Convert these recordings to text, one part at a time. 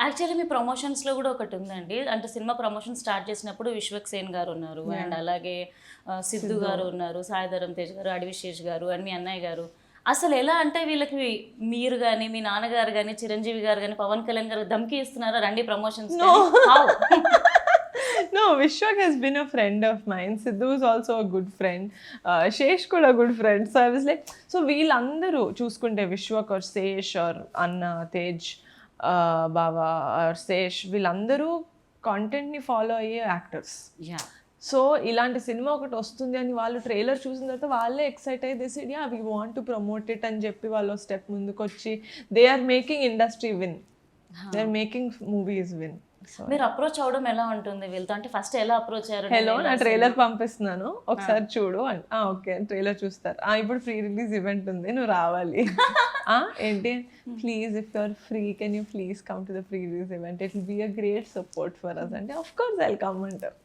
Actually మీ ప్రమోషన్స్లో కూడా ఒకటి ఉందండి. అంటే సినిమా ప్రమోషన్ స్టార్ట్ చేసినప్పుడు విశ్వక్ సేన్ గారు ఉన్నారు. అండ్ అలాగే సిద్ధు గారు ఉన్నారు. సాయిధరం తేజ్ గారు అడవిశేష్ గారు అండ్ మీ అన్నయ్య గారు. అసలు ఎలా అంటే వీళ్ళకి మీరు కానీ మీ నాన్నగారు కానీ చిరంజీవి గారు కానీ పవన్ కళ్యాణ్ గారు దమ్కి ఇస్తున్నారా? రండి promotions no, Vishwak has been a friend of mine. Sidhu is also a good friend. Uh, Shesh కూడా good friend. So I was like, so వీళ్ళందరూ చూసుకుంటే విశ్వక్ or శేష్ or అన్న తేజ్ బాబా శేష్ వీళ్ళందరూ కాంటెంట్ని ఫాలో అయ్యే యాక్టర్స్ సో ఇలాంటి సినిమా ఒకటి వస్తుంది అని వాళ్ళు ట్రైలర్ చూసిన తర్వాత వాళ్ళే ఎక్సైట్ అయ్యి this ya we want to promote it అని చెప్పి వాళ్ళు స్టెప్ ముందుకు వచ్చి they are making industry when they are making movies when మీరు అప్రోచ్ అవడం ఎలా ఉంటుంది? వీళ్ళతో అంటే ఫస్ట్ ఎలా అప్రోచ్ అయ్యారు? హలో నా ట్రైలర్ పంపిస్తున్నాను. ఒకసారి చూడు ఓకే ట్రైలర్ చూస్తారు. ఆ, ఇప్పుడు ఫ్రీ రిలీజ్ ఈవెంట్ ఉంది నువ్వు రావాలి. ఏంటి? Please if you're free can you please come to the pre release event it will be a great support for us అంటే ఆఫ్ కోర్స్ ఐ కమ్ అంటారు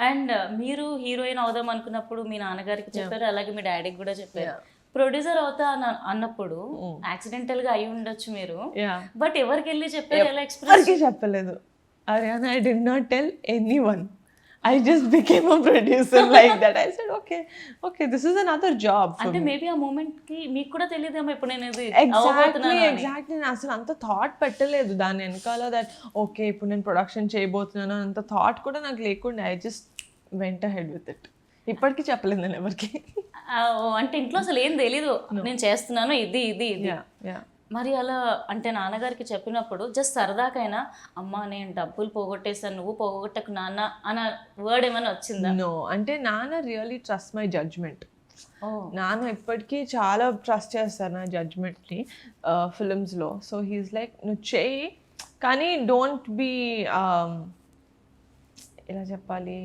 అండ్ మీరు హీరోయిన్ అవుదాం అనుకున్నప్పుడు మీ నాన్నగారికి చెప్పారు అలాగే మీ డాడీకి కూడా చెప్పారు. ప్రొడ్యూసర్ అవుతా అన్న- అన్నప్పుడు యాక్సిడెంటల్గా అయి ఉండొచ్చు మీరు. బట్ ఎవరికి వెళ్ళి చెప్పారు? ఎలా ఎక్స్ప్రెస్ చెప్పలేదు? Ariyana I did not tell any one I just became a producer like that I said okay okay this is another job అంటే మేబీ ఆ మూమెంట్కి మీకు కూడా తెలియదేమో ఇప్పుడు నేను ఇది ఎగ్జాక్ట్లీ. ఎగ్జాక్ట్లీ నేను అసలు అంత థాట్ పెట్టలేదు. దాని వెనకాల దట్ ఓకే ఇప్పుడు నేను ప్రొడక్షన్ చేయబోతున్నాను అంత థాట్ కూడా నాకు లేకుండా I just went ahead with it ఇప్పటికీ చెప్పలేదు నేను ఎవరికి. అంటే ఇంట్లో అసలు ఏం తెలీదు. నేను చేస్తున్నాను ఇది ఇది ఇది. మరి అలా అంటే నాన్నగారికి చెప్పినప్పుడు జస్ట్ సరదాకైనా అమ్మా నేను డబ్బులు పోగొట్టేసాను నువ్వు పోగొట్టకు నాన్న అన్న వర్డ్ ఏమైనా వచ్చిందా? నో అంటే నాన్న రియలీ ట్రస్ట్ మై జడ్జ్మెంట్ ఓ. నాన్న ఇప్పటికీ చాలా ట్రస్ట్ చేస్తారు నా జడ్జ్మెంట్ని ఫిలిమ్స్లో సో హీస్ లైక్ నువ్వు చేయి కానీ డోంట్ బీ ఎలా చెప్పాలి?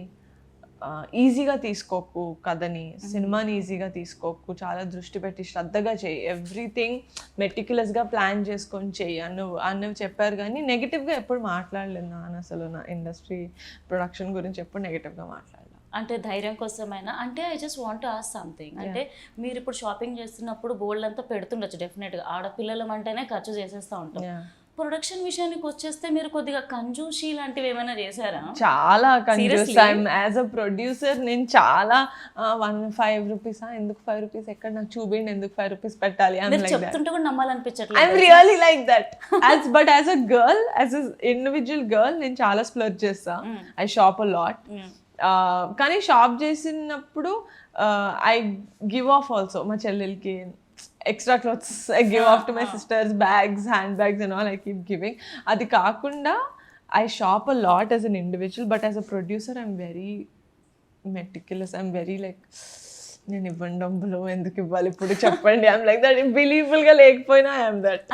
ఈజీగా తీసుకోకు కథని సినిమాని ఈజీగా తీసుకోకు చాలా దృష్టి పెట్టి శ్రద్ధగా చేయి. ఎవ్రీథింగ్ మెటిక్యులస్గా ప్లాన్ చేసుకొని చెయ్యి అన్న అన్నవి చెప్పారు కానీ నెగిటివ్గా ఎప్పుడు మాట్లాడలేదు నాన్న అసలు నా ఇండస్ట్రీ ప్రొడక్షన్ గురించి ఎప్పుడు నెగిటివ్గా మాట్లాడలేదు అంటే ధైర్యం కోసమైనా? అంటే I just want as something అంటే మీరు ఇప్పుడు షాపింగ్ చేస్తున్నప్పుడు బోల్డ్ అంతా పెడుతుండొచ్చు డెఫినెట్గా ఆడపిల్లలం అంటేనే ఖర్చు చేసేస్తూ ఉంటాం. ప్రొడక్షన్ విషయానికి వచ్చేస్తే మీరు కొద్దిగా కంజూషి లాంటివి ఏమైనా చేశారా? చాలా? ఐమ్ యాజ్ అ ప్రొడ్యూసర్ నేను చాలా వన్ ఫైవ్ రూపీస్? ఎందుకు ఫైవ్ రూపీస్? ఎక్కడ నాకు చూపిండి ఎందుకు ఫైవ్ రూపీస్ పెట్టాలి చెప్తుంటే కూడా I'm నమ్మాలనిపించట్లేదు really like that as but as a girl as a individual girl నేను చాలా స్ప్లర్ చేస్తా. I shop a lot. కానీ షాప్ చేసినప్పుడు ఐ గివ్ ఆఫ్ ఆల్సో మా చెల్లెలకి. Extra clothes I give off to my sisters bags hand bags and all I keep giving అది కాకుండా I shop a lot as an individual but as a producer I'm very meticulous I'm very like నేను ఇవ్వండి డబ్బులు ఎందుకు ఇవ్వాలి? ఇప్పుడు చెప్పండి. I'm like that బిలీవబుల్గా లేకపోయినా ఐఎమ్ దట్